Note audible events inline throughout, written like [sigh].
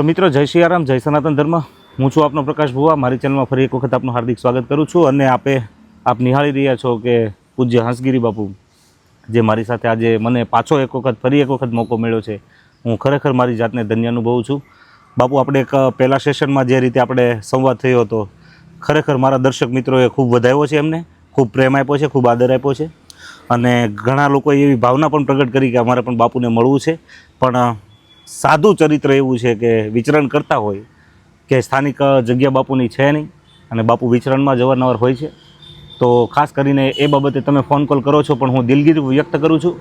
તો મિત્રો, જય શ્રી આરામ જય સનાતન ધર્મ. હું છું આપનો પ્રકાશ ભુવા. મારી ચેનલમાં ફરી એક વખત આપનું હાર્દિક સ્વાગત કરું છું અને આપે, આપ નિહાળી રહ્યા છો કે પૂજ્ય હંસગીરી બાપુ, જે મારી સાથે આજે મને પાછો એક વખત, ફરી એક વખત મોકો મળ્યો છે. હું ખરેખર મારી જાતને ધન્ય અનુભવું છું. બાપુ, આપણે એક પહેલાં સેશનમાં જે રીતે આપણે સંવાદ થયો હતો, ખરેખર મારા દર્શક મિત્રોએ ખૂબ વધાવ્યો છે એમને ખૂબ પ્રેમ આપ્યો છે, ખૂબ આદર આપ્યો છે. અને ઘણા લોકોએ એવી ભાવના પણ પ્રગટ કરી કે અમારે પણ બાપુને મળવું છે. પણ સાદું ચરિત્ર એવું છે કે વિચરણ કરતા હોય કે સ્થાનિક જગ્યા બાપુની છે નહીં અને બાપુ વિચરણમાં જ હોય છે. તો ખાસ કરીને એ બાબતે તમે ફોન કોલ કરો છો પણ હું દિલગીરી વ્યક્ત કરું છું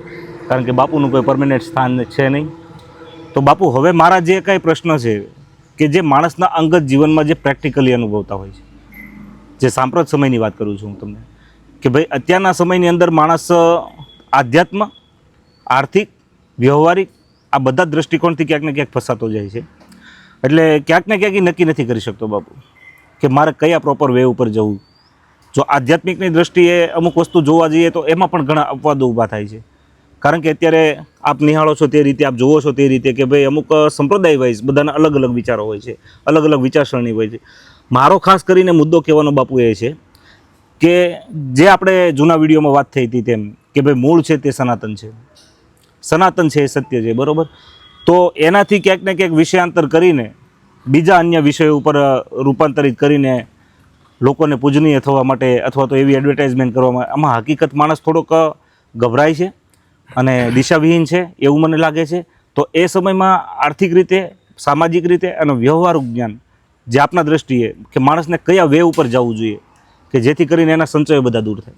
કારણ કે બાપુનું કોઈ પરમેનન્ટ સ્થાન છે નહીં. તો બાપુ, હવે મારા જે કાંઈ પ્રશ્ન છે કે જે માણસના અંગત જીવનમાં જે પ્રેક્ટિકલી અનુભવતા હોય છે, જે સાંપ્રત સમયની વાત કરું છું હું તમને, કે ભાઈ અત્યારના સમયની અંદર માણસ આધ્યાત્મ, આર્થિક, વ્યવહારિક આ બધા જ દૃષ્ટિકોણથી ક્યાંક ને ક્યાંક ફસાતો જાય છે. એટલે ક્યાંક ને ક્યાંક નક્કી નથી કરી શકતો બાપુ, કે મારે કયા પ્રોપર વે ઉપર જવું. જો આધ્યાત્મિકની દ્રષ્ટિએ અમુક વસ્તુ જોવા જઈએ તો એમાં પણ ઘણા અપવાદો ઊભા થાય છે. કારણ કે અત્યારે આપ નિહાળો છો તે રીતે, આપ જુઓ છો તે રીતે કે ભાઈ અમુક સંપ્રદાય વાઇઝ બધાના અલગ અલગ વિચારો હોય છે, અલગ અલગ વિચારસરણી હોય છે. મારો ખાસ કરીને મુદ્દો કહેવાનો બાપુ એ છે કે જે આપણે જૂના વિડીયોમાં વાત થઈ હતી તેમ, કે ભાઈ મૂળ છે તે સનાતન છે. સનાતન છે એ સત્ય છે, બરાબર? તો એનાથી ક્યાંક ને ક્યાંક વિષયાંતર કરીને, બીજા અન્ય વિષયો ઉપર રૂપાંતરિત કરીને લોકોને પૂજનીય થવા માટે અથવા તો એવી એડવર્ટાઇઝમેન્ટ કરવામાં, આમાં હકીકત માણસ થોડોક ગભરાય છે અને દિશાવિહીન છે એવું મને લાગે છે. તો એ સમયમાં આર્થિક રીતે, સામાજિક રીતે અને વ્યવહારુ જ્ઞાન જે આપના દ્રષ્ટિએ કે માણસને કયા વે ઉપર જવું જોઈએ કે જેથી કરીને એના સંચયો બધા દૂર થાય.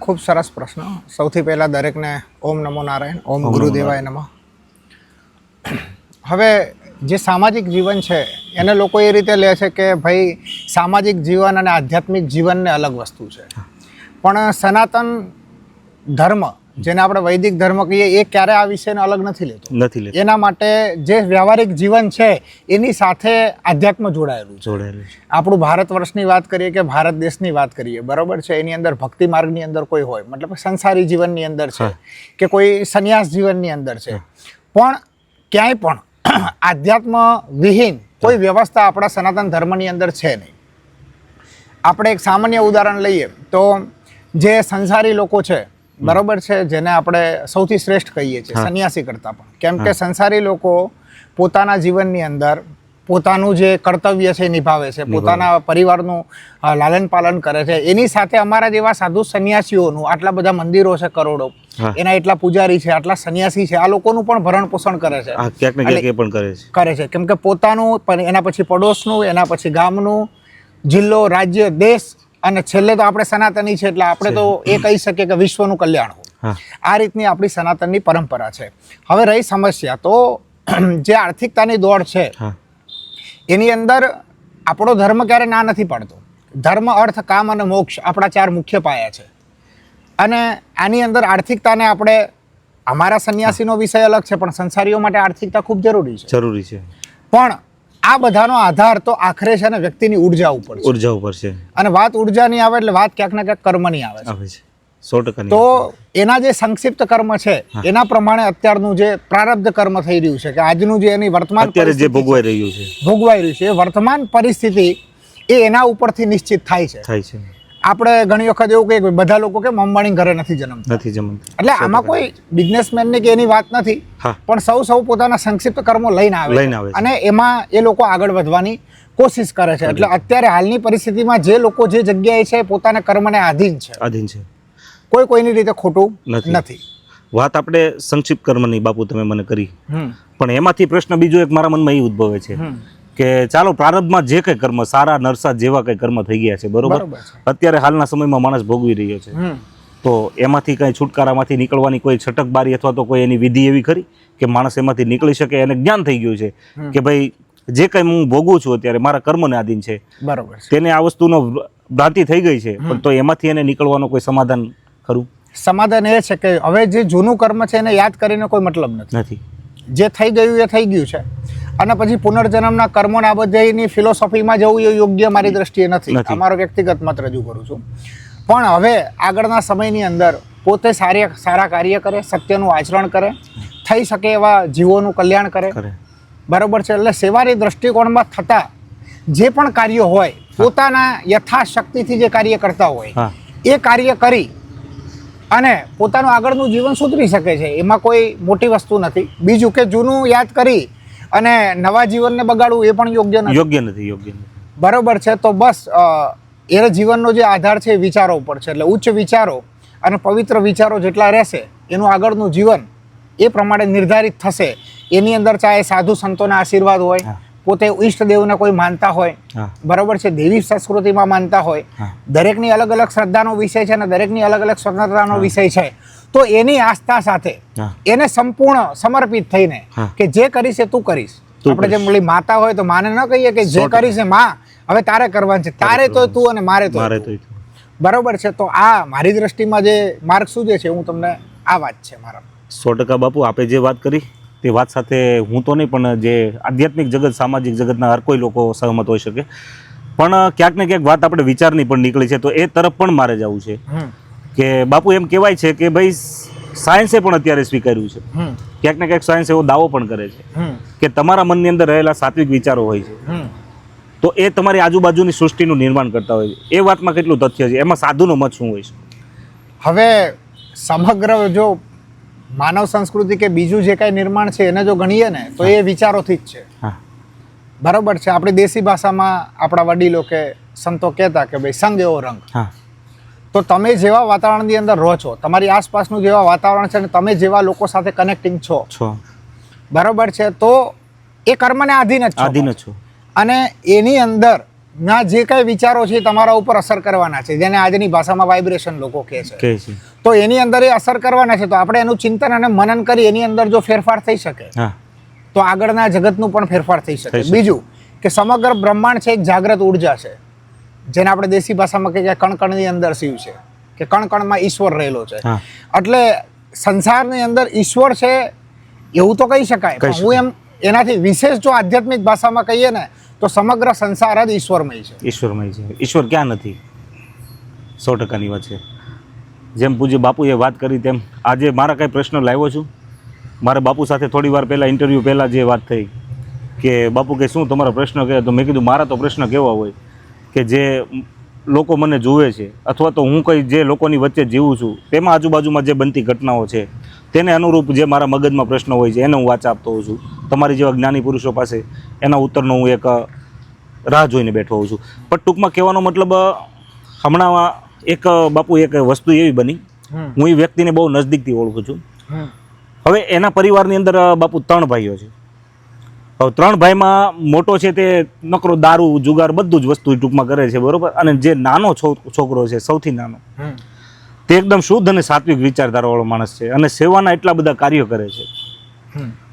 ખૂબ સરસ પ્રશ્ન. સૌથી પહેલાં દરેકને ઓમ નમો નારાયણ ઓમ ગુરુદેવાય નમઃ. હવે જે સામાજિક જીવન છે એને લોકો એ રીતે લે છે કે ભાઈ સામાજિક જીવન અને આધ્યાત્મિક જીવનને અલગ વસ્તુ છે. પણ સનાતન ધર્મ જેને આપણે વૈદિક ધર્મ કહીએ એ ક્યારે આ વિષયને અલગ નથી લેતો. નથી લેતો. એના માટે જે વ્યવહારિક જીવન છે એની સાથે આધ્યાત્મ જોડાયેલું જોડાયેલું છે. આપણું ભારત વર્ષની વાત કરીએ કે ભારત દેશની વાત કરીએ બરોબર છે? એની અંદર ભક્તિ માર્ગની અંદર કોઈ હોય મતલબ સંસારી જીવનની અંદર છે કે કોઈ સંન્યાસ જીવનની અંદર છે. પણ ક્યાંય પણ [clears throat] આધ્યાત્મ વિહીન કોઈ વ્યવસ્થા આપણા સનાતન ધર્મની અંદર છે નહીં. આપણે એક સામાન્ય ઉદાહરણ લઈએ તો જે સંસારી લોકો છે બરોબર છે જેને આપણે સૌથી શ્રેષ્ઠ કહીએ છીએ સંન્યાસી કરતાં પણ. કેમ કે સંસારી લોકો પોતાના જીવનની અંદર પોતાનું જે કર્તવ્ય છે એ નિભાવે છે પોતાના પરિવારનું લાલન પાલન કરે છે. એની સાથે અમારા જેવા સાધુ સંન્યાસીઓનું આટલા બધા મંદિરો છે કરોડો. એના એટલા પૂજારી છે આટલા સંન્યાસી છે આ લોકોનું પણ ભરણ પોષણ કરે છે. ક્યાંક ને ક્યાંક પણ કરે છે. કરે છે. કેમ કે પોતાનું પણ એના પછી પડોશનું એના પછી ગામનું જિલ્લો રાજ્ય દેશ અને છેલ્લે તો આપણે સનાતની છે એટલે આપણે તો એ કહી શકીએ કે વિશ્વનું કલ્યાણ હોય. આ રીતની આપણી સનાતનની પરંપરા છે. હવે રહી સમસ્યા તો [clears throat] જે આર્થિકતાની દોડ છે એની અંદર આપણો ધર્મ ક્યારે ના નથી પાડતો. ધર્મ અર્થ કામ અને મોક્ષ આપણા ચાર મુખ્ય પાયા છે. અને આની અંદર આર્થિકતાને આપણે અમારા સંન્યાસીનો વિષય અલગ છે પણ સંસારીઓ માટે આર્થિકતા ખૂબ જરૂરી છે. જરૂરી છે. પણ આ બધાનો આધાર તો આખરે છે ને વ્યક્તિની ઊર્જા ઉપર છે. ઊર્જા ઉપર છે. અને વાત ઉર્જાની આવે એટલે વાત ક્યાંક ને ક્યાંક કર્મની આવે છે. આવે છે. સો ટકાની તો એના જે સંક્ષિપ્ત કર્મ છે એના પ્રમાણે અત્યારનું જે પ્રારબ્ધ કર્મ થઈ રહ્યું છે કે આજનું જે એની વર્તમાન અત્યારે જે ભોગવાઈ રહ્યું છે. ભોગવાઈ રહ્યું છે એ વર્તમાન પરિસ્થિતિ એ એના ઉપરથી નિશ્ચિત થાય છે. થાય છે. આપણે ઘણી વખત એવું કહીએ કે બધા લોકો કે અંબાણી ઘરે નથી જન્મ નથી જન્મ એટલે આમાં કોઈ બિઝનેસમેનની કે એની વાત નથી પણ સૌ સૌ પોતાના સંક્ષિપ્ત કર્મો લઈને આવે લઈને આવે. અને એમાં એ લોકો આગળ વધવાની કોશિશ કરે છે. એટલે અત્યારે હાલની પરિસ્થિતિમાં જે લોકો જે જગ્યાએ છે પોતાના કર્મને આધીન છે. આધીન છે. કોઈ કોઈની રીતે ખોટું નથી. વાત આપણે સંક્ષિપ્ત કર્મની બાપુ તમે મને કરી. પણ એમાંથી પ્રશ્ન બીજો એક મારા મનમાં એ ઉદ્ભવે છે. કે ચાલો પ્રારંભમાં જે કંઈ કર્મ સારા નરસા જેવા કંઈ કર્મ થઈ ગયા છે બરોબર? અત્યારે હાલના સમયમાં માણસ ભોગવી રહ્યો છે. તો એમાંથી કંઈ છુટકારામાંથી નીકળવાની કોઈ છટકબારી અથવા તો કોઈ એની વિધિ એવી ખરી? કે માણસ એમાંથી નીકળી શકે એને જ્ઞાન થઈ ગયું છે? કે ભાઈ જે કંઈ હું ભોગવું છું અત્યારે મારા કર્મને આધીન છે. બરોબર તેને આ વસ્તુનો ભ્રાંતિ થઈ ગઈ છે પણ તો એમાંથી એને નીકળવાનો કોઈ સમાધાન ખરું? સમાધાન એ છે કે હવે જે જૂનું કર્મ છે એને યાદ કરીને કોઈ મતલબ નથી. જે થઈ ગયું એ થઈ ગયું છે. અને પછી પુનર્જન્મના કર્મોને આ બધાની ફિલોસોફીમાં જવું એ યોગ્ય મારી દ્રષ્ટિએ નથી. અમારો વ્યક્તિગત મત રજૂ કરું છું. પણ હવે આગળના સમયની અંદર પોતે સારી સારા કાર્ય કરે સત્યનું આચરણ કરે થઈ શકે એવા જીવોનું કલ્યાણ કરે. બરાબર છે. એટલે સેવાની દ્રષ્ટિકોણમાં થતા જે પણ કાર્યો હોય પોતાના યથાશક્તિથી જે કાર્ય કરતા હોય એ કાર્ય કરી અને પોતાનું આગળનું જીવન સુધરી શકે છે એમાં કોઈ મોટી વસ્તુ નથી. બીજું કે જૂનું યાદ કરી અને નવા જીવનને બગાડવું એ પણ યોગ્ય નથી. યોગ્ય નથી યોગ્ય નથી. બરોબર છે તો બસ એ જીવનનો જે આધાર છે એ વિચારો ઉપર છે એટલે ઉચ્ચ વિચારો અને પવિત્ર વિચારો જેટલા રહેશે એનું આગળનું જીવન એ પ્રમાણે નિર્ધારિત થશે. એની અંદર ચાહે સાધુ સંતોના આશીર્વાદ હોય. પોતે ઈષ્ટદેવને કોઈ માનતા હોય બરાબર છે દેવી સંસ્કૃતિમાં માનતા હોય દરેકની અલગ અલગ શ્રદ્ધાનો વિષય છે અને દરેકની અલગ અલગ સ્વતંત્રતાનો વિષય છે. તો એની આસ્થા સાથે એને સંપૂર્ણ સમર્પિત થઈને કે જે કરીશ એ તું કરીશ. આપણે જેમ કરીશ. માતા હોય તો માને ન કહીએ કે જે. કરીશ એ માં હવે તારે કરવાનું છે. તારે તો તું અને મારે. તો. બરોબર છે. તો આ મારી દ્રષ્ટિમાં જે માર્ગ સૂજે છે હું તમને આ વાત છે મારા. સો ટકા બાપુ આપે જે વાત કરી તે વાત સાથે હું તો નહીં પણ જે આધ્યાત્મિક જગત સામાજિક જગતના હર કોઈ લોકો સહમત હોઈ શકે. પણ ક્યાંક ને ક્યાંક વાત આપણે વિચારની પણ નીકળી છે તો એ તરફ પણ મારે જવું છે. કે બાપુ એમ કહેવાય છે કે ભાઈ સાયન્સે પણ અત્યારે સ્વીકાર્યું છે. ક્યાંક ને ક્યાંક સાયન્સ એવો દાવો પણ કરે છે. કે તમારા મનની અંદર રહેલા સાત્વિક વિચારો હોય છે. તો એ તમારી આજુબાજુની સૃષ્ટિનું નિર્માણ કરતા હોય છે. એ વાતમાં કેટલું તથ્ય છે? એમાં સાધુનો મત શું હોય છે? હવે સમગ્ર જો માનવ સંસ્કૃતિ કે બીજું જે કાંઈ નિર્માણ છે એને જો ગણીએ ને તો એ વિચારોથી જ છે. બરાબર છે. આપણી દેશી ભાષામાં આપણા વડીલો કે સંતો કહેતા કે ભાઈ સંગ એવો રંગ. તો તમે જેવા વાતાવરણની અંદર રહો છો તમારી આસપાસનું જેવા વાતાવરણ છે અને તમે જેવા લોકો સાથે કનેક્ટિંગ છો. છો. બરોબર છે. તો એ કર્મને આધીન જ આધીન જ છો. અને એની અંદર ના જે કઈ વિચારો છે તમારા ઉપર અસર કરવાના છે. જેને આજની ભાષામાં વાઇબ્રેશન લોકો કહે છે. તો એની અંદર એ અસર કરવાના છે. તો આપણે એનું ચિંતન અને મનન કરી એની અંદર જો ફેરફાર થઈ શકે તો આગળના જગતનું પણ ફેરફાર થઈ શકે. બીજું કે સમગ્ર બ્રહ્માંડ છે એક જાગ્રત ઊર્જા છે જેને આપણે દેશી ભાષામાં કહીએ કે કણકણની અંદર શિવ છે કે કણકણમાં ઈશ્વર રહેલો છે. એટલે સંસારની અંદર ઈશ્વર છે એવું તો કહી શકાય. હું એમ એનાથી વિશેષ જો આધ્યાત્મિક ભાષામાં કહીએ ને તો સમગ્ર સંસાર જ ઈશ્વરમય છે. ઈશ્વરમય છે. ઈશ્વર ક્યાં નથી? સો ટકાની વાત છે. જેમ પૂજ્ય બાપુએ વાત કરી તેમ આજે મારા કાંઈ પ્રશ્ન લાવ્યો છું. મારા બાપુ સાથે થોડી વાર પહેલાં ઇન્ટરવ્યૂ પહેલાં જે વાત થઈ કે બાપુ કે શું તમારો પ્રશ્ન કહે? તો મેં કીધું, મારા તો પ્રશ્ન કેવા હોય કે જે લોકો મને જુએ છે અથવા તો હું કંઈ જે લોકોની વચ્ચે જીવું છું, તેમાં આજુબાજુમાં જે બનતી ઘટનાઓ છે, તેને અનુરૂપ જે મારા મગજમાં પ્રશ્નો હોય છે, એને હું વાંચા આપતો હોઉં છું. તમારી જેવા જ્ઞાની પુરુષો પાસે એના ઉત્તરનો હું એક રાહ જોઈને બેઠો હોઉં છું. પણ ટૂંકમાં કહેવાનો મતલબ હમણાં એક બાપુ એક વસ્તુ એવી બની. હું એ વ્યક્તિને બહુ નજદીકથી ઓળખું છું. હવે એના પરિવારની અંદર બાપુ ત્રણ ભાઈઓ છે. હવે ત્રણ ભાઈમાં મોટો છે તે નકરો દારૂ જુગાર બધું જ વસ્તુ ટૂંકમાં કરે છે બરોબર? અને જે નાનો છોકરો છે સૌથી નાનો. તે એકદમ શુદ્ધ અને સાત્વિક વિચારધારાવાળો માણસ છે અને સેવાના એટલા બધા કાર્યો કરે છે.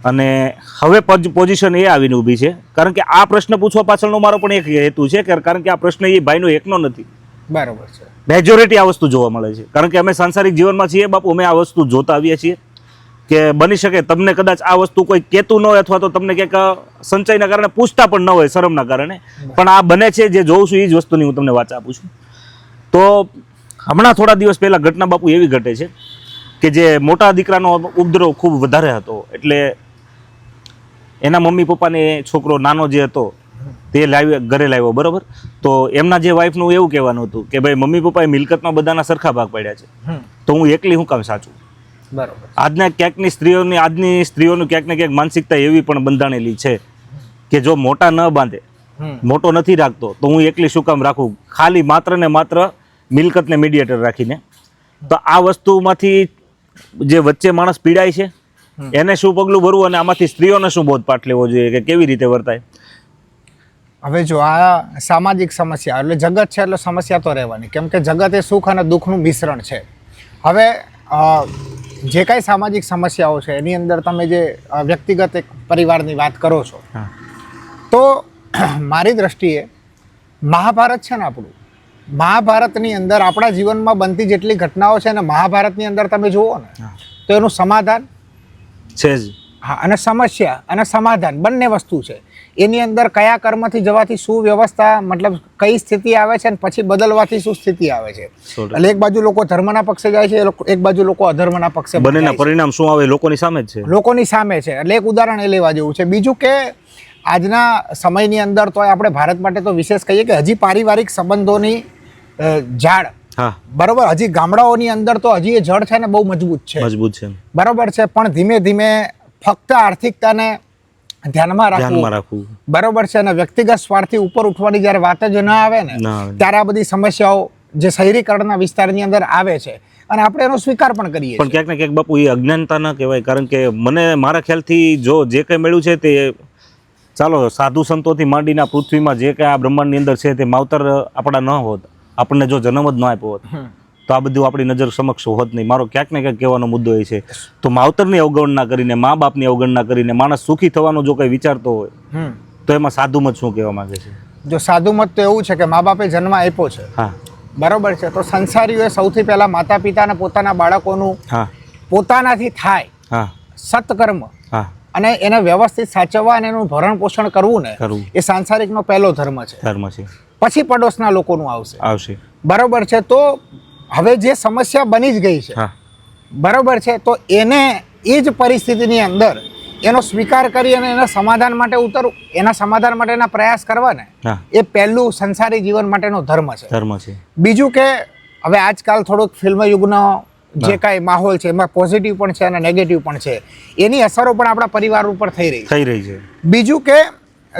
અને હવે પજ- પોઝિશન એ આવીને ઊભી છે. કારણ કે આ પ્રશ્ન પૂછવા પાછળનો મારો પણ એક હેતુ છે કે કારણ કે આ પ્રશ્ન એ ભાઈનો એકનો નથી. બરાબર છે. મેજોરિટી આ વસ્તુ જોવા મળે છે. કારણ કે અમે સાંસારિક જીવનમાં છીએ બાપુ અમે આ વસ્તુ જોતા આવીએ છીએ કે બની શકે તમને કદાચ આ વસ્તુ કોઈ કહેતું ન હોય અથવા તો તમને ક્યાંક સંચયના કારણે પૂછતા પણ ન હોય શરમના કારણે. પણ આ બને છે જે જોઉં છું એ જ વસ્તુની હું તમને વાત આપું છું. તો હમણાં થોડા દિવસ પહેલાં ઘટના બાપુ એવી ઘટે છે કે જે મોટા દીકરાનો ઉપદ્રવ ખૂબ વધારે હતો. એટલે એના મમ્મી પપ્પાને છોકરો નાનો જે હતો તે લાવ્યો ઘરે લાવ્યો બરોબર? તો એમના જે વાઈફનું એવું કહેવાનું હતું કે ભાઈ મમ્મી પપ્પાએ મિલકતમાં બધાના સરખા ભાગ પાડ્યા છે. તો હું એકલી હું કામ સાચું? બરાબર. આજના ક્યાંકની સ્ત્રીઓની આજની સ્ત્રીઓનું ક્યાંક ને ક્યાંક માનસિકતા એવી પણ બંધાણેલી છે કે જો મોટા ન બાંધે મોટો નથી રાખતો તો હું એકલી શું કામ રાખું? ખાલી માત્ર ને માત્ર મિલકતને મીડિયેટર રાખીને. તો આ વસ્તુમાંથી જે વચ્ચે માણસ પીડાય છે. એને શું પગલું ભરવું અને આમાંથી સ્ત્રીઓને શું બોધપાઠ લેવો જોઈએ કે કેવી રીતે વર્તાય? હવે જો આ સામાજિક સમસ્યા એટલે જગત છે એટલે સમસ્યા તો રહેવાની. કેમ કે જગત એ સુખ અને દુઃખનું મિશ્રણ છે. હવે જે કાંઈ સામાજિક સમસ્યાઓ છે એની અંદર તમે જે વ્યક્તિગત એક પરિવારની વાત કરો છો તો [clears throat] મારી દ્રષ્ટિએ મહાભારત છે ને આપણું. મહાભારતની અંદર આપણા જીવનમાં બનતી જેટલી ઘટનાઓ છે ને મહાભારતની અંદર તમે જુઓ ને તો એનું સમાધાન છે જ. હા અને સમસ્યા અને સમાધાન બંને વસ્તુ છે. એની અંદર કયા કર્મથી જવાથી શું વ્યવસ્થા મતલબ કઈ સ્થિતિ આવે છે અને પછી બદલવાથી શું સ્થિતિ આવે છે. એટલે એક બાજુ લોકો ધર્મના પક્ષે જાય છે એક બાજુ લોકો અધર્મના પક્ષે બંનેના પરિણામ શું આવે લોકોની સામે જ છે. લોકોની સામે છે. એટલે એક ઉદાહરણ એ લેવા જેવું છે. બીજું કે આજના સમયની અંદર તો આપણે ભારત માટે તો વિશેષ કહીએ કે હજી પારિવારિક સંબંધોની ઝાડ બરોબર હજી ગામડાઓની અંદર તો હજી એ જળ છે ને બહુ મજબૂત છે. મજબૂત છે. બરોબર છે પણ ધીમે ધીમે ફક્ત આર્થિકતાને ધ્યાનમાં ધ્યાનમાં રાખવું. બરોબર છે અને વ્યક્તિગત સ્વાર્થથી ઉપર ઉઠવાની જ્યારે વાત જ ના આવે ને ત્યારે આ બધી સમસ્યાઓ જે શહેરીકરણના વિસ્તારની અંદર આવે છે. અને આપણે એનો સ્વીકાર પણ કરીએ પણ ક્યાંક ને ક્યાંક બાપુ એ અજ્ઞાનતા ના કહેવાય કારણ કે મને મારા ખ્યાલથી જો જે કંઈ મળ્યું છે તે ચાલો સાધુ સંતોથી માંડીને પૃથ્વીમાં જે કંઈ આ બ્રહ્માંડની અંદર છે તે માવતર આપણા ન હોત. આપણને જો જન્મ જ ન આપ્યો હોત તો આ બધું આપણી નજર સમક્ષ હોત નહીં. મારો ક્યાંક ને ક્યાંક કહેવાનો મુદ્દો એ છે. તો માવતરની અવગણના કરીને મા બાપની અવગણના કરીને માણસ સુખી થવાનો જો કંઈ વિચારતો હોય તો એમાં સાધુ મત શું કહેવા માંગે છે? જો સાધુ મત તો એવું છે કે મા બાપે જન્મ આપ્યો છે. હા. બરોબર છે. તો સંસારીઓએ સૌથી પહેલા માતા પિતાને પોતાના બાળકોનું હા. પોતાનાથી થાય હા. સત્કર્મ હા. અને એને વ્યવસ્થિત સાચવવા અને એનું ભરણ પોષણ કરવું ને કરવું. એ સાંસારિકનો પહેલો ધર્મ છે. ધર્મ છે. પછી પડોશના લોકોનું આવશે. આવશે. બરોબર છે તો હવે જે સમસ્યા બની જ ગઈ છે બરોબર છે તો એને એ જ પરિસ્થિતિની અંદર એનો સ્વીકાર કરી અને એના સમાધાન માટે ઉતરવું એના સમાધાન માટેના પ્રયાસ કરવા ને એ પહેલું સંસારી જીવન માટેનો ધર્મ છે. ધર્મ છે. બીજું કે હવે આજકાલ થોડોક ફિલ્મ યુગનો જે કાંઈ માહોલ છે એમાં પોઝિટિવ પણ છે અને નેગેટિવ પણ છે એની અસરો પણ આપણા પરિવાર ઉપર થઈ રહી થઈ રહી છે. બીજું કે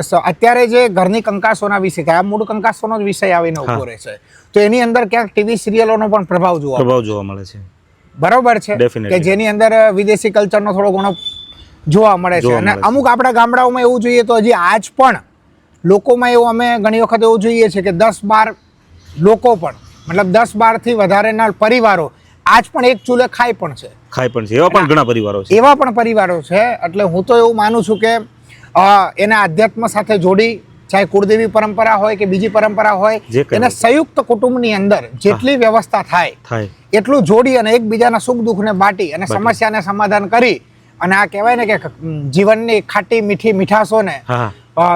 અત્યારે જે ઘરની કંકાસોના વિશે આ મૂળ કંકાસોનો જ વિષય આવીને ઊભો રહે છે. તો એની અંદર ક્યાંક ટીવી સિરિયલોનો પણ પ્રભાવ જોવા પ્રભાવ જોવા મળે છે. બરોબર છે? કે જેની અંદર વિદેશી કલ્ચરનો થોડો ઘણો જોવા મળે છે. અને અમુક આપણા ગામડાઓમાં એવું જોઈએ તો હજી આજ પણ લોકોમાં એવું અમે ઘણી વખત એવું જોઈએ છે કે દસ બાર લોકો પણ મતલબ દસ બારથી વધારેના પરિવારો આજ પણ એક ચૂલે ખાય પણ છે. ખાય પણ છે. એવા પણ ઘણા પરિવારો છે. એવા પણ પરિવારો છે. એટલે હું તો એવું માનું છું કે એને આધ્યાત્મ સાથે જોડી ચાહે કુળદેવી પરંપરા હોય કે બીજી પરંપરા હોય એને સંયુક્ત કુટુંબની અંદર જેટલી વ્યવસ્થા થાય એટલું જોડી અને એકબીજાના સુખ દુઃખને બાટી અને સમસ્યાને સમાધાન કરી અને આ કહેવાય ને કે જીવનની ખાટી મીઠી મીઠાશોને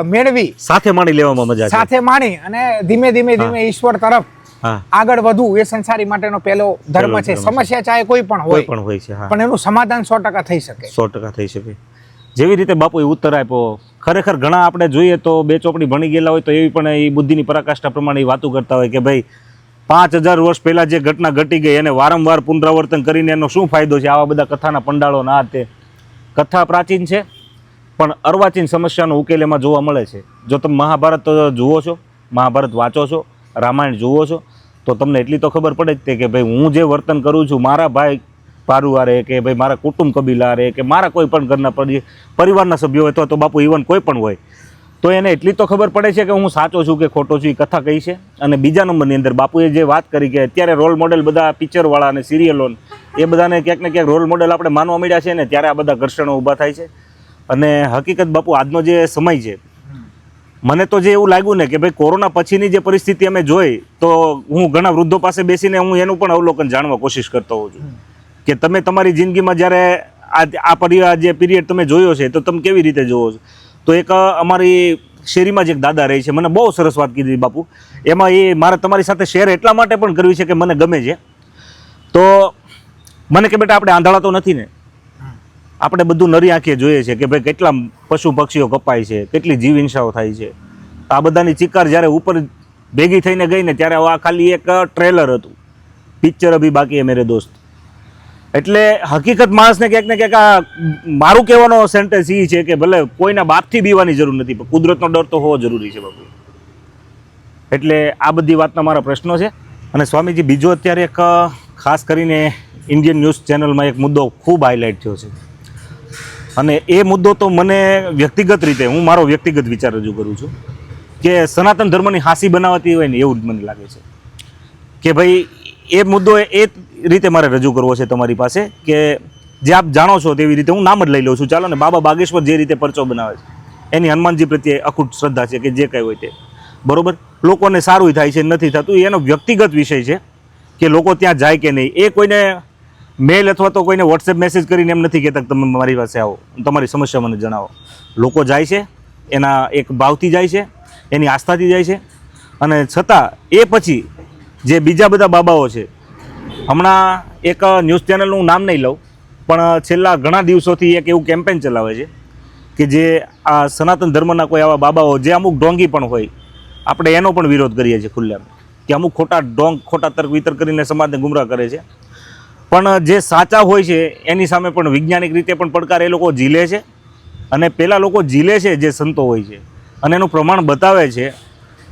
મેળવી. સાથે માણી લેવામાં મજા સાથે માણી અને ધીમે ધીમે ધીમે ઈશ્વર તરફ આગળ વધવું એ સંસારી માટેનો પહેલો ધર્મ છે. સમસ્યા ચાહે કોઈ પણ હોય પણ હોય છે પણ એનું સમાધાન સો ટકા થઈ શકે. સો ટકા થઈ શકે. જેવી રીતે બાપુએ ઉત્તર આપ્યો, ખરેખર ઘણા આપણે જોઈએ તો બે ચોપડી ભણી ગયેલા હોય તો એવી પણ એ બુદ્ધિની પરાકાષ્ઠા પ્રમાણે વાતો કરતા હોય કે ભાઈ, પાંચ હજાર વર્ષ પહેલાં જે ઘટના ઘટી ગઈ એને વારંવાર પુનરાવર્તન કરીને એનો શું ફાયદો છે? આવા બધા કથાના પંડાળો ના તે. કથા પ્રાચીન છે, પણ અર્વાચીન સમસ્યાનો ઉકેલ એમાં જોવા મળે છે. જો તમે મહાભારત જુઓ છો, મહાભારત વાંચો છો, રામાયણ જુઓ છો, તો તમને એટલી તો ખબર પડે જ તે કે ભાઈ, હું જે વર્તન કરું છું, મારા ભાઈ પારુવારે કે ભાઈ મારા કુટુંબ કબીલા રહે કે મારા કોઈ પણ ઘરના પરી- પરિવારના સભ્યો હોય તો બાપુ ઇવન કોઈ પણ હોય. તો એને એટલી તો ખબર પડે છે કે હું સાચો છું કે ખોટો છું, એ કથા કહી છે. અને બીજા નંબરની અંદર બાપુએ જે વાત કરી કે અત્યારે રોલ મોડેલ બધા પિક્ચરવાળા અને સિરિયલો એ બધાને ક્યાંક ને ક્યાંક રોલ મોડેલ આપણે માનવા મળ્યા છે ને ત્યારે આ બધા ઘર્ષણો ઊભા થાય છે. અને હકીકત બાપુ આજનો જે સમય છે, મને તો જે એવું લાગ્યું ને કે ભાઈ કોરોના પછીની જે પરિસ્થિતિ અમે જોઈ, તો હું ઘણા વૃદ્ધો પાસે બેસીને હું એનું પણ અવલોકન જાણવા કોશિશ કરતો હોઉં છું. કે તમે તમારી જિંદગીમાં જ્યારે આ આ પરિવાર જે પીરિયડ તમે જોયો છે, તો તમે કેવી રીતે જોવો છો? તો એક અમારી શેરીમાં જ એક દાદા રહે છે. મને બહુ સરસ વાત કીધી બાપુ. એમાં એ મારે તમારી સાથે શેર એટલા માટે પણ કરવી છે કે મને ગમે છે. તો મને કે બેટા આપણે આંધળા તો નથી ને. આપણે બધું નરી આંખે જોઈએ છે કે ભાઈ કેટલા પશુ પક્ષીઓ કપાય છે, કેટલી જીવ હિંસાઓ થાય છે. આ બધાની ચિકાર જ્યારે ઉપર ભેગી થઈને ગઈ ને ત્યારે આ ખાલી એક ટ્રેલર હતું. પિક્ચર અભી બાકી હે મેરે દોસ્ત. એટલે હકીકત માણસને ક્યાંક ને ક્યાંક આ મારું કહેવાનો સેન્ટેન્સ એ છે કે ભલે કોઈના બાપથી બીવાની જરૂર નથી, પણ કુદરતનો ડર તો હોવો જરૂરી છે બાપુ. એટલે આ બધી વાતના મારા પ્રશ્નો છે. અને સ્વામીજી, બીજો અત્યારે એક ખાસ કરીને ઇન્ડિયન ન્યૂઝ ચેનલમાં એક મુદ્દો ખૂબ હાઇલાઇટ થયો છે. અને એ મુદ્દો તો મને વ્યક્તિગત રીતે, હું મારો વ્યક્તિગત વિચાર રજૂ કરું છું કે સનાતન ધર્મની હાંસી બનાવતી હોય ને એવું જ મને લાગે છે. કે ભાઈ, એ મુદ્દો એ રીતે મારે રજૂ કરવો છે તમારી પાસે કે જે આપ જાણો છો તેવી રીતે હું નામ જ લઈ લઉં છું. ચાલો ને, બાબા બાગેશ્વર જે રીતે પરચો બનાવે છે, એની હનુમાનજી પ્રત્યે અખૂટ શ્રદ્ધા છે કે જે કંઈ હોય તે. બરાબર? લોકોને સારું થાય છે, નથી થતું. એનો વ્યક્તિગત વિષય છે કે લોકો ત્યાં જાય કે નહીં. એ કોઈને મેલ અથવા તો કોઈને વોટ્સએપ મેસેજ કરીને એમ નથી કહેતા તમે મારી પાસે આવો. તમારી સમસ્યા મને જણાવો. લોકો જાય છે, એના એક ભાવથી જાય છે, એની આસ્થાથી જાય છે. અને છતાં એ પછી જે બીજા બધા બાબાઓ છે હમણાં એક ન્યૂઝ ચેનલનું નામ નહીં લઉં, પણ છેલ્લા ઘણા દિવસોથી એક એવું કેમ્પેન ચલાવે છે કે જે આ સનાતન ધર્મના કોઈ આવા બાબાઓ, જે અમુક ડોંગી પણ હોય, આપણે એનો પણ વિરોધ કરીએ છીએ ખુલ્લેઆમ, કે અમુક ખોટા ડોંગ ખોટા તર્ક વિતર્ક કરીને સમાજને ગુમરાહ કરે છે. પણ જે સાચા હોય છે, એની સામે પણ વૈજ્ઞાનિક રીતે પણ પડકાર એ લોકો ઝીલે છે અને પેલા લોકો ઝીલે છે જે સંતો હોય છે. અને એનું પ્રમાણ બતાવે છે.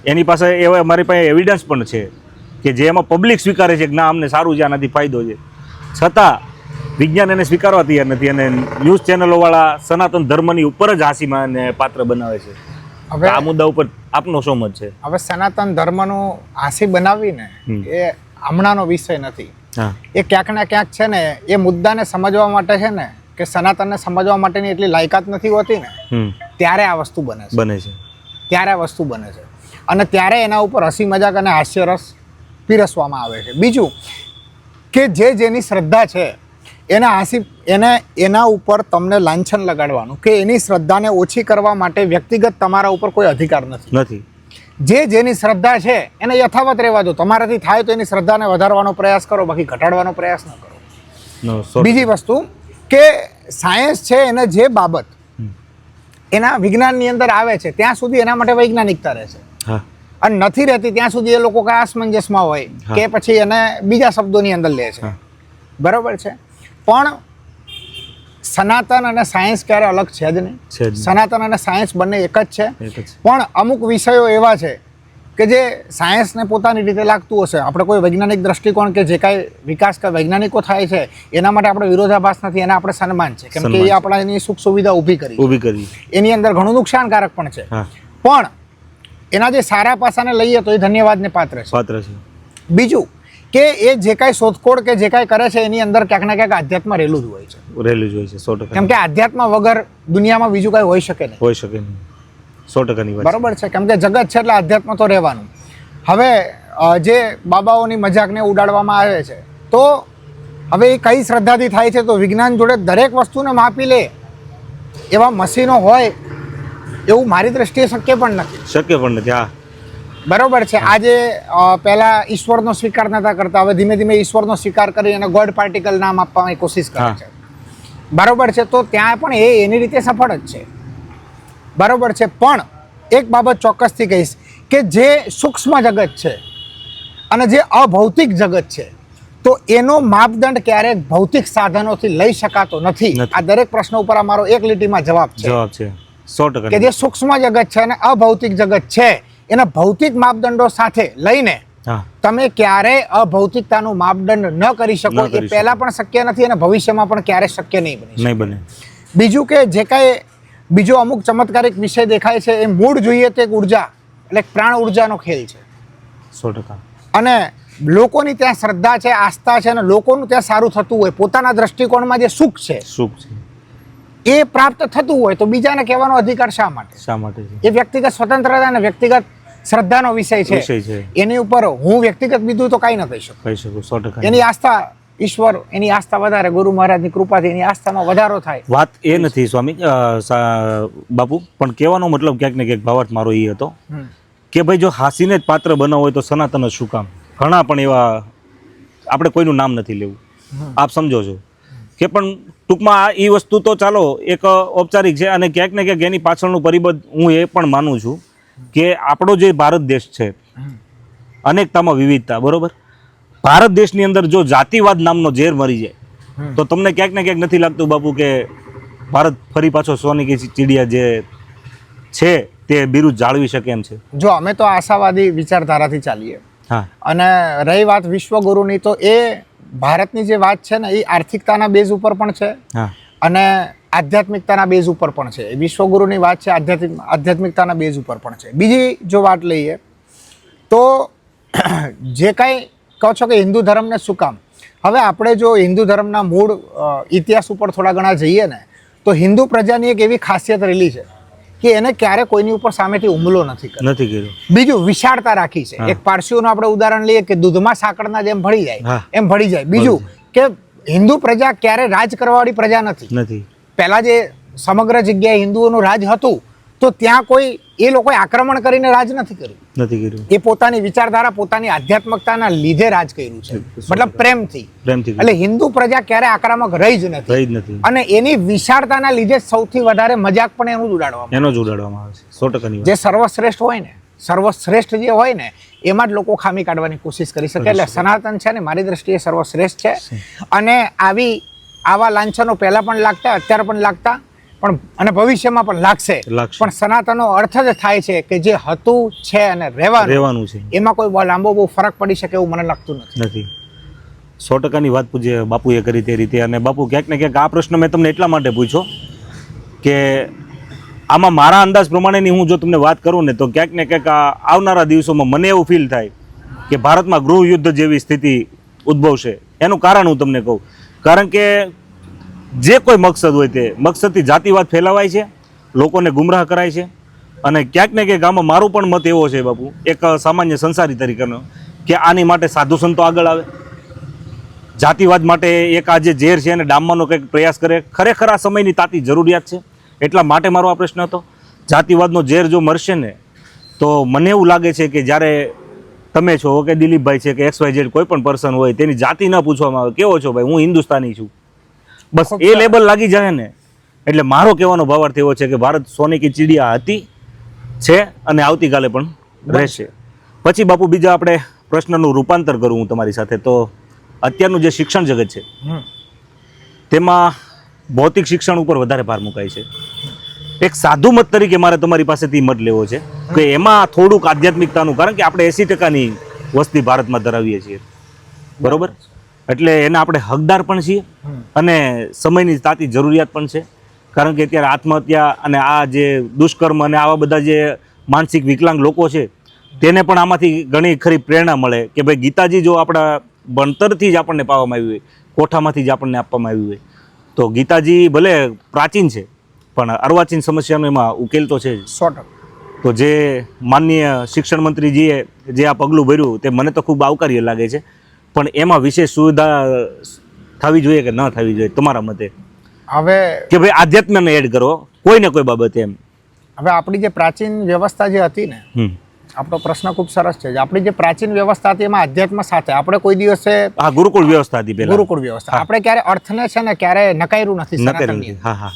એની પાસે એવા મારી પાસે એવિડન્સ પણ છે. કે જે એમાં પબ્લિક સ્વીકારે છે કે ના અમને સારું છે આનાથી ફાયદો છે. છતાં વિજ્ઞાન એને સ્વીકારવા તૈયાર નથી અને ન્યૂઝ ચેનલોવાળા સનાતન ધર્મની ઉપર જ હાંસીમાં એને પાત્ર બનાવે છે. હવે આ મુદ્દા ઉપર આપનો શું મત છે? હવે સનાતન ધર્મનું હાંસી બનાવીને એ હમણાંનો વિષય નથી. એ ક્યાંક ને ક્યાંક છે ને એ મુદ્દાને સમજવા માટે છે ને કે સનાતનને સમજવા માટેની એટલી લાયકાત નથી હોતી ને ત્યારે આ વસ્તુ બને છે. બને છે. ત્યારે આ વસ્તુ બને છે. અને ત્યારે એના ઉપર હસી મજાક અને હાસ્યરસ પીરસવામાં આવે છે. બીજું કે જે જેની શ્રદ્ધા છે એને હાસી એને એના ઉપર તમને લાંછન લગાડવાનું કે એની શ્રદ્ધાને ઓછી કરવા માટે વ્યક્તિગત તમારા ઉપર કોઈ અધિકાર નથી. નથી. જે જેની શ્રદ્ધા છે એને યથાવત રહેવા દો. તમારાથી થાય તો એની શ્રદ્ધાને વધારવાનો પ્રયાસ કરો બાકી ઘટાડવાનો પ્રયાસ ન કરો. બીજી વસ્તુ કે સાયન્સ છે એને જે બાબત એના વિજ્ઞાનની અંદર આવે છે ત્યાં સુધી એના માટે વૈજ્ઞાનિકતા રહે છે. હા. અને નથી રહેતી ત્યાં સુધી એ લોકો કાંઈ અસમંજસમાં હોય કે પછી એને બીજા શબ્દોની અંદર લે છે. બરાબર છે? પણ સનાતન અને સાયન્સ ક્યારે અલગ છે જ નહીં. છે જ નહીં. સનાતન અને સાયન્સ બંને એક જ છે. પણ અમુક વિષયો એવા છે કે જે સાયન્સને પોતાની રીતે લાગતું હશે. આપણે કોઈ વૈજ્ઞાનિક દ્રષ્ટિકોણ કે જે કાંઈ વિકાસ કે વૈજ્ઞાનિકો થાય છે એના માટે આપણે વિરોધાભાસ નથી એના આપણે સન્માન છે. કેમ કે એ આપણા એની સુખ સુવિધા ઊભી કરી ઊભી કરી એની અંદર ઘણું નુકસાનકારક પણ છે. પણ એના જે સારા પાસાને લઈએ તો એ ધન્યવાદને પાત્ર છે. પાત્ર છે. બીજું કે એ જે કાંઈ શોધખોળ કે જે કાંઈ કરે છે એની અંદર ક્યાંક ને ક્યાંક આધ્યાત્મ રહેલું જ હોય છે. રહેલું જ હોય છે સો ટકા. કેમ કે આધ્યાત્મ વગર દુનિયામાં બીજું કાંઈ હોઈ શકે નહીં. હોઈ શકે નહીં. સો ટકાની વાત. બરોબર છે? કેમ કે જગત છે એટલે આધ્યાત્મ તો રહેવાનું. હવે જે બાબાઓની મજાકને ઉડાડવામાં આવે છે તો હવે એ કઈ શ્રદ્ધાથી થાય છે તો વિજ્ઞાન જોડે દરેક વસ્તુને માપી લે. એવા મશીનો હોય એવું મારી દ્રષ્ટિએ શક્ય પણ નથી. શક્ય પણ નથી હા. બરોબર છે. આજે પહેલા ઈશ્વરનો સ્વીકાર નતા કરતા. હવે ધીમે ધીમે ઈશ્વરનો સ્વીકાર કરી અને ગોડ પાર્ટિકલ નામ આપવાની કોશિશ કરે છે. બરોબર છે. તો ત્યાં પણ એ એની રીતે સફળ જ છે. બરોબર છે. પણ એક બાબત ચોક્કસથી કહીશ કે જે સૂક્ષ્મ જગત છે અને જે અભૌતિક જગત છે તો એનો માપદંડ ક્યારેક ભૌતિક સાધનોથી લઈ શકાતો નથી. આ દરેક પ્રશ્ન ઉપર અમારો એક લીટીમાં જવાબ છે. જવાબ છે. સો ટકા કે જે સૂક્ષ્મ જગત છે અને અભૌતિક જગત છે એના ભૌતિક માપદંડો સાથે લઈને તમે ક્યારે અભૌતિકતાનું માપદંડ ન કરી શકો એ પહેલા પણ શક્ય નથી અને ભવિષ્યમાં પણ ક્યારે શક્ય નહીં બને નહીં બને. બીજું કે જે કાંઈ બીજો અમુક ચમત્કારિક વિષય દેખાય છે એ મૂળ જોઈએ તે ઊર્જા એટલે પ્રાણ ઉર્જાનો ખેલ છે. સો ટકા. અને લોકોની ત્યાં શ્રદ્ધા છે આસ્થા છે અને લોકોનું ત્યાં સારું થતું હોય પોતાના દ્રષ્ટિકોણમાં જે સુખ છે સુખ છે. એ પ્રાપ્ત થતું હોય તો બીજાને કહેવાનો અધિકાર શા માટે? શા માટે એ વ્યક્તિગત સ્વતંત્રતા અને વ્યક્તિગત શ્રદ્ધાનો વિષય છે. એની ઉપર હું વ્યક્તિગત બીજું તો કાંઈ ન કહી શકું. કહી શકું સો ટકા. એની આસ્થા ઈશ્વર એની આસ્થા વધારે ગુરુ મહારાજની કૃપાથી એની આસ્થામાં વધારો થાય. વાત એ નથી સ્વામી બાપુ પણ કહેવાનો મતલબ ક્યાંક ને ક્યાંક ભાવાર્થ મારો એ હતો કે ભાઈ જો હાસીને જ પાત્ર બનાવવો હોય તો સનાતન શું કામ? ઘણા પણ એવા આપણે કોઈનું નામ નથી લેવું. આપ સમજો છો. કે પણ ટૂંકમાં એ વસ્તુ તો ચાલો એક ઔપચારિક છે અને ક્યાંક ને ક્યાંક એની પાછળનું પરિબળ હું એ પણ માનું છું કે આપણો જે ભારત દેશ છે અનેકતામાં વિવિધતા બરોબર? ભારત દેશની અંદર જો જાતિવાદ નામનો ઝેર મરી જાય તો તમને ક્યાંક ને ક્યાંક નથી લાગતું બાપુ કે ભારત ફરી પાછો સોની કે ચીડિયા જે છે તે બિરુદ જાળવી શકે એમ છે? જો અમે તો આશાવાદી વિચારધારાથી ચાલીએ. હા. અને રહી વાત વિશ્વગુરુની તો એ ભારતની જે વાત છે ને એ આર્થિકતાના બેઝ ઉપર પણ છે અને આધ્યાત્મિકતાના બેઝ ઉપર પણ છે. વિશ્વગુરુની વાત છે આધ્યાત્મિક આધ્યાત્મિકતાના બેઝ ઉપર પણ છે. બીજી જો વાત લઈએ તો [clears throat] જે કાંઈ કહો છો કે હિન્દુ ધર્મને શું કામ? હવે આપણે જો હિન્દુ ધર્મના મૂળ ઇતિહાસ ઉપર થોડા ઘણા જઈએ ને તો હિન્દુ પ્રજાની એક એવી ખાસિયત રહેલી છે. કે એને ક્યારે કોઈની ઉપર સામેથી હુમલો નથી કર્યો. નથી કર્યો. બીજું વિશાળતા રાખી છે. એક પારસીઓનું આપણે ઉદાહરણ લઈએ કે દૂધમાં સાંકળના જેમ ભળી જાય એમ ભળી જાય. બીજું કે હિન્દુ પ્રજા ક્યારે રાજ કરવાવાળી પ્રજા નથી. નથી. પહેલા જે સમગ્ર જગ્યાએ હિન્દુઓનું રાજ હતું તો ત્યાં કોઈ એ લોકોએ આક્રમણ કરીને રાજ નથી કર્યું. નથી કર્યું. એ પોતાની વિચારધારા પોતાની આધ્યાત્મકતાના લીધે રાજ કર્યું છે. મતલબ પ્રેમથી. પ્રેમથી એટલે હિન્દુ પ્રજા ક્યારે આક્રમક રહી જ નથી. રહી જ નથી. અને એની વિશાળતાના લીધે સૌથી વધારે મજાક પણ એનું જ ઉડાડવામાં એનો જ ઉડાડવામાં આવે છે. સો ટકાની જે સર્વશ્રેષ્ઠ હોય ને સર્વશ્રેષ્ઠ જે હોય ને એમાં જ લોકો ખામી કાઢવાની કોશિશ કરી શકે. એટલે સનાતન છે ને મારી દ્રષ્ટિએ સર્વશ્રેષ્ઠ છે. અને આવી આવા લાંછનો પહેલા પણ લાગતા અત્યારે પણ લાગતા. પણ અને ભવિષ્યમાં પણ લાગશે. પણ સનાતનનો અર્થ જ થાય છે કે જે હતું છે અને રહેવાનું રહેવાનું છે. એમાં કોઈ લાંબો બહુ ફરક પડી શકે એવું મને લાગતું નથી. નથી. સો ટકાની વાત પૂછે બાપુએ કરી તે રીતે અને બાપુ ક્યાંક ને ક્યાંક આ પ્રશ્ન મેં તમને એટલા માટે પૂછ્યો કે આમાં મારા અંદાજ પ્રમાણેની હું જો તમને વાત કરું ને તો ક્યાંક ને ક્યાંક આવનારા દિવસોમાં મને એવું ફીલ થાય કે ભારતમાં ગૃહ યુદ્ધ જેવી સ્થિતિ ઉદ્ભવશે. એનું કારણ હું તમને કહું. કારણ કે જે કોઈ મકસદ હોય તે મકસદથી જાતિવાદ ફેલાવાય છે, લોકોને ગુમરાહ કરાય છે. અને ક્યાંક ને ક્યાંક આમાં મારું પણ મત એવો છે બાપુ, એક સામાન્ય સંસારી તરીકેનો, કે આની માટે સાધુ સંતો આગળ આવે. જાતિવાદ માટે એક આ જે ઝેર છે એને ડામવાનો કંઈક પ્રયાસ કરે. ખરેખર આ સમયની તાતી જરૂરિયાત છે. એટલા માટે મારો આ પ્રશ્ન હતો. જાતિવાદનો ઝેર જો મરશે ને, તો મને એવું લાગે છે કે જ્યારે તમે છો કે દિલીપભાઈ છે કે એક્સ વાય ઝેડ કોઈ પણ પર્સન હોય, તેની જાતિ ન પૂછવામાં આવે. કેવો છો ભાઈ? હું હિન્દુસ્તાની છું. બસ એ લેબલ લાગી જાય ને. એટલે મારો કહેવાનો ભાવાર્થ એવો છે કે ભારત સોની કી ચીડિયા હતી છે અને આવતીકાલે પણ રહેશે. પછી બાપુ બીજા આપણે પ્રશ્નનું રૂપાંતર કરું હું તમારી સાથે. તો અત્યારનું જે શિક્ષણ જગત છે તેમાં ભૌતિક શિક્ષણ ઉપર વધારે ભાર મુકાય છે. એક સાધુ મત તરીકે મારે તમારી પાસેથી મત લેવો છે કે એમાં થોડુંક આધ્યાત્મિકતાનું કારણ કે આપણે એસી ટકાની વસ્તી ભારતમાં ધરાવીએ છીએ. બરોબર? એટલે એના આપણે હકદાર પણ છીએ અને સમયની તાતી જરૂરિયાત પણ છે. કારણ કે અત્યારે આત્મહત્યા અને આ જે દુષ્કર્મ અને આવા બધા જે માનસિક વિકલાંગ લોકો છે તેને પણ આમાંથી ઘણી ખરી પ્રેરણા મળે કે ભાઈ ગીતાજી જો આપણા ભણતરથી જ આપણને પાવામાં આવ્યું હોય કોઠામાંથી જ આપણને આપવામાં આવ્યું હોય તો ગીતાજી ભલે પ્રાચીન છે પણ અર્વાચીન સમસ્યાનો એમાં ઉકેલ તો છે સો તો જે માનનીય શિક્ષણ મંત્રીજીએ જે આ પગલું ભર્યું તે મને તો ખૂબ આવકાર્ય લાગે છે. પણ એમાં વિશેષ સુવિધા થવી જોઈએ કે ન થવી જોઈએ તમારા મતે? હવે કે ભાઈ આધ્યાત્મને એડ કરો કોઈ ને કોઈ બાબતે એમ. હવે આપણી જે પ્રાચીન વ્યવસ્થા જે હતી ને આપણો પ્રશ્ન ખૂબ સરસ છે. આપણી જે પ્રાચીન વ્યવસ્થા હતી એમાં અધ્યાત્મ સાથે આપણે કોઈ દિવસે હા ગુરુકુળ વ્યવસ્થા હતી પહેલા. ગુરુકુળ વ્યવસ્થા. આપણે ક્યારે અર્થને છે ને ક્યારે નકાર્યું નથી ન હા હા.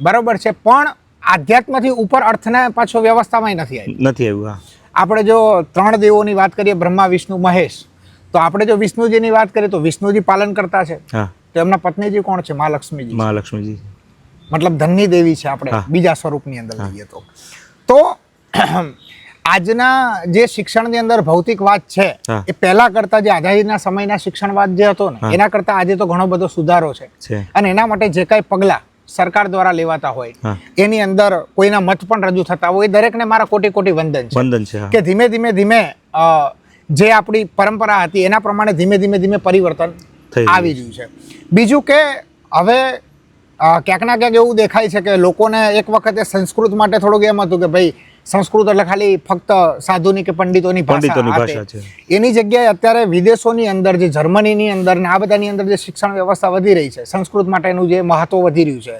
બરોબર છે પણ આધ્યાત્મથી ઉપર અર્થને પાછો વ્યવસ્થામાં નથી આવી. નથી આવ્યું હા. આપણે જો ત્રણ દેવોની વાત કરીએ બ્રહ્મા વિષ્ણુ મહેશ. તો આપણે જો વિષ્ણુજીની વાત કરીએ તો વિષ્ણુજી પાલન કરતા છે. તો એમના પત્નીજી કોણ છે? મા લક્ષ્મીજી મહાલક્ષ્મીજી. મતલબ ધનની દેવી છે આપણે બીજા સ્વરૂપની અંદર લઈએ તો. તો [clears throat] આજના જે શિક્ષણની અંદર ભૌતિકવાદ છે એ પહેલા કરતા જે આઝાદીના સમયના શિક્ષણવાદ જે હતો ને એના કરતા આજે તો ઘણો બધો સુધારો છે. અને એના માટે જે કાંઈ પગલાં સરકાર દ્વારા લેવાતા હોય એની અંદર કોઈના મત પણ રજૂ થતા હોય એ દરેકને મારા કોટી કોટી વંદન છે. વંદન છે કે ધીમે ધીમે ધીમે જે આપણી પરંપરા હતી એના પ્રમાણે ધીમે ધીમે ધીમે પરિવર્તન આવી રહ્યું છે. બીજું કે હવે ક્યાંક ના ક્યાંક એવું દેખાય છે કે લોકોને એક વખતે સંસ્કૃત માટે થોડુંક એમ હતું કે ભાઈ સંસ્કૃત એટલે ખાલી ફક્ત સાધુની કે પંડિતોની ભાષા છે. એની જગ્યાએ અત્યારે વિદેશોની અંદર જે જર્મનીની અંદર ને આ બધાની અંદર જે શિક્ષણ વ્યવસ્થા વધી રહી છે સંસ્કૃત માટેનું જે મહત્વ વધી રહ્યું છે.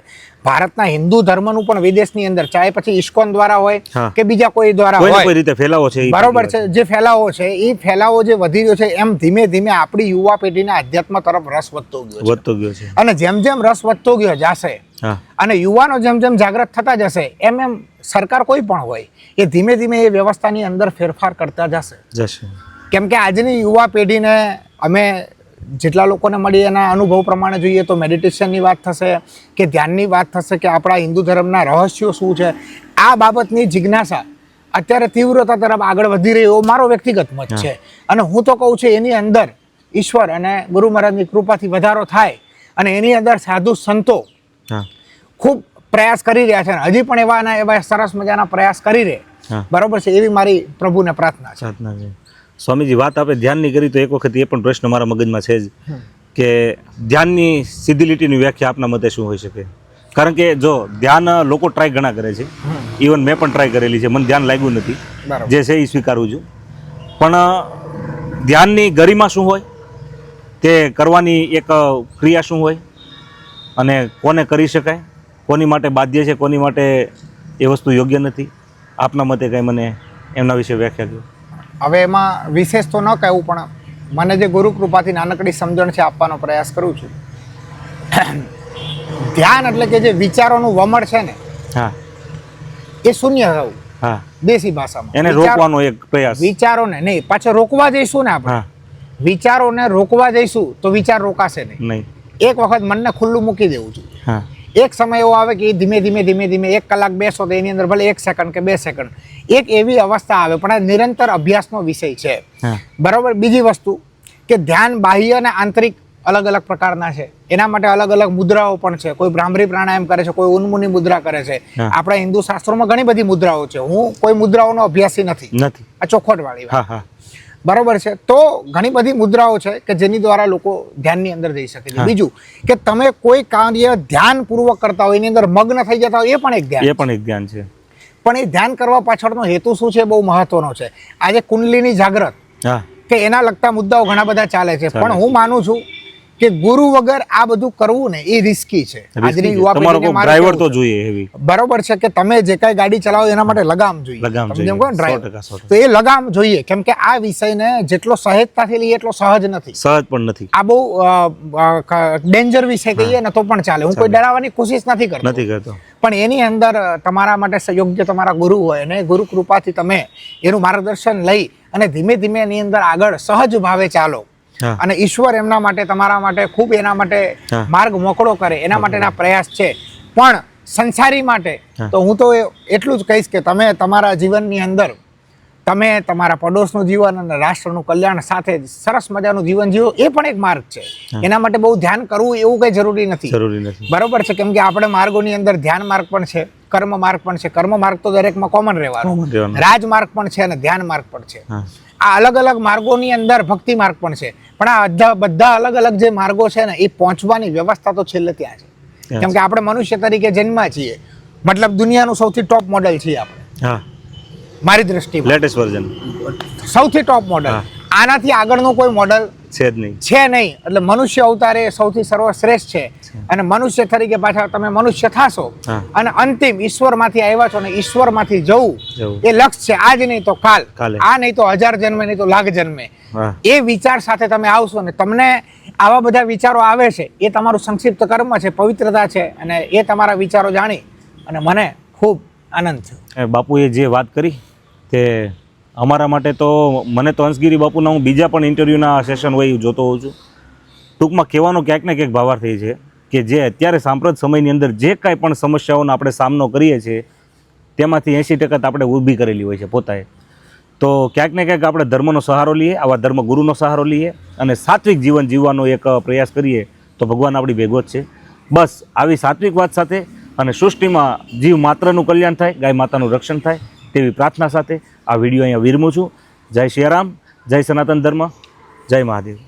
ભારતના હિન્દુ ધર્મનું પણ વિદેશની અંદર ચાહે પછી ઇસ્કોન દ્વારા હોય કે બીજા કોઈ દ્વારા હોય. કોઈ રીતે ફેલાવો છે બરોબર છે જે ફેલાવો છે એ ફેલાવો જે વધી રહ્યો છે એમ ધીમે ધીમે આપણી યુવા પેઢીને અધ્યાત્મ તરફ રસ વધતો ગયો છે. વધતો ગયો છે. અને જેમ જેમ રસ વધતો ગયો જશે અને યુવાનો જેમ જેમ જાગૃત થતા જશે એમ એમ સરકાર કોઈ પણ હોય એ ધીમે ધીમે એ વ્યવસ્થાની અંદર ફેરફાર કરતા જશે. જશે. કેમ કે આજની યુવા પેઢીને અમે જેટલા લોકોને મળી એના અનુભવ પ્રમાણે જોઈએ તો મેડિટેશનની વાત થશે કે ધ્યાનની વાત થશે કે આપણા હિન્દુ ધર્મના રહસ્યો શું છે આ બાબતની જિજ્ઞાસા અત્યારે તીવ્રતા તરફ આગળ વધી રહી એવો મારો વ્યક્તિગત મત છે. અને હું તો કહું છું એની અંદર ઈશ્વર અને ગુરુ મહારાજની કૃપાથી વધારો થાય અને એની અંદર સાધુ સંતો ખૂબ પ્રયાસ કરી રહ્યા છે અને હજી પણ એવા અને એવા સરસ મજાના પ્રયાસ કરી રહે. બરોબર છે એવી મારી પ્રભુને પ્રાર્થના છે. સ્વામીજી વાત આપણે ધ્યાનની કરી તો એક વખત એ પણ પ્રશ્ન મારા મગજમાં છે જ કે ધ્યાનની સીધી લીટીની વ્યાખ્યા આપના મતે શું હોઈ શકે? કારણ કે જો ધ્યાન લોકો ટ્રાય ઘણા કરે છે. ઇવન મેં પણ ટ્રાય કરેલી છે. મને ધ્યાન લાગ્યું નથી. જે છે એ સ્વીકારું છું. પણ ધ્યાનની ગરિમા શું હોય? તે કરવાની એક ક્રિયા શું હોય? અને કોને કરી શકાય? કોની માટે બાધ્ય છે? કોની માટે એ વસ્તુ યોગ્ય નથી? આપના મતે કંઈ મને એમના વિશે વ્યાખ્યા કહો હવે એમાં વિશેષ તો ન કહેવું પણ મને જે ગુરુ કૃપાથી નાનકડી સમજણ છે આપવાનો પ્રયાસ કરું છું. ધ્યાન એટલે કે જે વિચારોનું વમળ છે ને એ શૂન્ય થવું. દેશી ભાષામાં. એને રોકવાનો એક પ્રયાસ. વિચારોને નહીં પાછો રોકવા જઈશું ને આપણે. વિચારોને રોકવા જઈશું તો વિચાર રોકાશે નહીં. નહીં. એક વખત મનને ખુલ્લું મૂકી દેવું જોઈએ એક સમય એવો આવે કે એ ધીમે ધીમે ધીમે ધીમે એક કલાક બેસો તો એની અંદર ભલે એક સેકન્ડ કે બે સેકન્ડ એક એવી અવસ્થા આવે પણ આ નિરંતર અભ્યાસનો વિષય છે. બરાબર? બીજી વસ્તુ કે ધ્યાન બાહ્ય અને આંતરિક અલગ અલગ પ્રકારના છે. એના માટે અલગ અલગ મુદ્રાઓ પણ છે. કોઈ ભ્રામરી પ્રાણાયામ કરે છે કોઈ ઉન્મુની મુદ્રા કરે છે. આપણા હિન્દુ શાસ્ત્રોમાં ઘણી બધી મુદ્રાઓ છે. હું કોઈ મુદ્રાઓનો અભ્યાસી નથી. આ ચોખવટ વાળી બરોબર છે? તો ઘણી બધી મુદ્રાઓ છે કે જેની દ્વારા લોકો ધ્યાનની અંદર જઈ શકે છે. બીજું કે તમે કોઈ કાર્ય ધ્યાન પૂર્વક કરતા હોય એની અંદર મગ્ન થઈ જતા હોય એ પણ એક ધ્યાન એ પણ એક ધ્યાન છે. પણ એ ધ્યાન કરવા પાછળનો હેતુ શું છે બહુ મહત્વનો છે. આજે કુંડલીની જાગ્રત કે એના લગતા મુદ્દાઓ ઘણા બધા ચાલે છે. પણ હું માનું છું કે ગુરુ વગર આ બધું કરવું ને એ રિસ્કી છે. આજની યુવા તમારો ડ્રાઈવર તો. જોઈએ એવી બરોબર છે કે તમે જે કઈ ગાડી ચલાવો એના માટે લગામ જોઈએ. લગામ જોઈએ. ટકા. તો એ લગામ જોઈએ. કેમ કે આ વિષયને જેટલો સહેજતાથી લઈએ એટલો સહજ નથી. સહજ પણ નથી. આ બહુ ડેન્જર વિષય કહીએ ને તો પણ ચાલે. હું કોઈ ડરાવવાની કોશિશ નથી કરતો. નથી કરતો. પણ એની અંદર તમારા માટે યોગ્ય તમારા ગુરુ હોય અને ગુરુ કૃપાથી તમે એનું માર્ગદર્શન લઈ અને ધીમે ધીમે એની અંદર આગળ સહજ ભાવે ચાલો. અને ઈશ્વર એમના માટે તમારા માટે ખૂબ એના માટે માર્ગ મોકળો કરે એના માટેના પ્રયાસ છે. પણ સંસારી માટે તો હું તો એટલું જ કહીશ કે તમે તમારા જીવનની અંદર તમે તમારા પડોશનું જીવન અને રાષ્ટ્રનું કલ્યાણ સાથે સરસ મજાનું જીવન જીવો એ પણ એક માર્ગ છે. એના માટે બહુ ધ્યાન કરવું એવું કંઈ જરૂરી નથી. જરૂરી નથી. બરોબર છે કેમ કે આપણે માર્ગોની અંદર ધ્યાન માર્ગ પણ છે કર્મ માર્ગ પણ છે. કર્મ માર્ગ તો દરેકમાં કોમન રહેવાનો. રાજમાર્ગ પણ છે અને ધ્યાન માર્ગ પણ છે. આ અલગ અલગ માર્ગોની અંદર ભક્તિ માર્ગ પણ છે. પણ આ બધા અલગ અલગ જે માર્ગો છે ને એ પહોંચવાની વ્યવસ્થા તો છેલ્લે ત્યાં છે. કેમ કે આપણે મનુષ્ય તરીકે જન્મ્યા છીએ. મતલબ દુનિયાનું સૌથી ટોપ મોડલ છીએ આપણે. મારી દ્રષ્ટિ લેટેસ્ટ વર્ઝન સૌથી ટોપ મોડલ આનાથી આગળનું કોઈ મોડલ છે જ નહીં. છે નહીં. એટલે મનુષ્ય અવતારે એ સૌથી સર્વશ્રેષ્ઠ છે. અને મનુષ્ય તરીકે પાછા તમે મનુષ્ય થાશો. અને અંતિમ ઈશ્વરમાંથી આવ્યા છો ને ઈશ્વરમાંથી જવું. એ લક્ષ્ય છે. આજ નહીં તો કાલ. આ નહીં તો હજાર જન્મે નહીં તો લાખ જન્મે. એ વિચાર સાથે તમે આવશો ને તમને આવા બધા વિચારો આવે છે એ તમારું સંક્ષિપ્ત કર્મ છે પવિત્રતા છે અને એ તમારા વિચારો જાણી અને મને ખૂબ આનંદ થયો. એ બાપુએ જે વાત કરી તે અમારા માટે તો મને તો હંસગીરી બાપુના હું બીજા પણ ઇન્ટરવ્યૂના સેશન હોય જોતો હોઉં છું. ટૂંકમાં કહેવાનો ક્યાંક ને ક્યાંક ભાવાર્થ છે. કે જે અત્યારે સાંપ્રત સમયની અંદર જે કાંઈ પણ સમસ્યાઓનો આપણે સામનો કરીએ છીએ, તેમાંથી એંશી ટકા આપણે ઊભી કરેલી હોય છે પોતાએ. તો ક્યાંક ને ક્યાંક આપણે ધર્મનો સહારો લઈએ, આવા ધર્મગુરુનો સહારો લઈએ અને સાત્વિક જીવન જીવવાનો એક પ્રયાસ કરીએ તો ભગવાન આપણી ભેગો જ છે. બસ આવી સાત્વિક વાત સાથે અને સૃષ્ટિમાં જીવ માત્રનું કલ્યાણ થાય, ગાય માતાનું રક્ષણ થાય તેવી પ્રાર્થના સાથે આ વીડિયો અહીંયા વિરમું છું. જય સિયારામ જય સનાતન ધર્મ, જય મહાદેવ.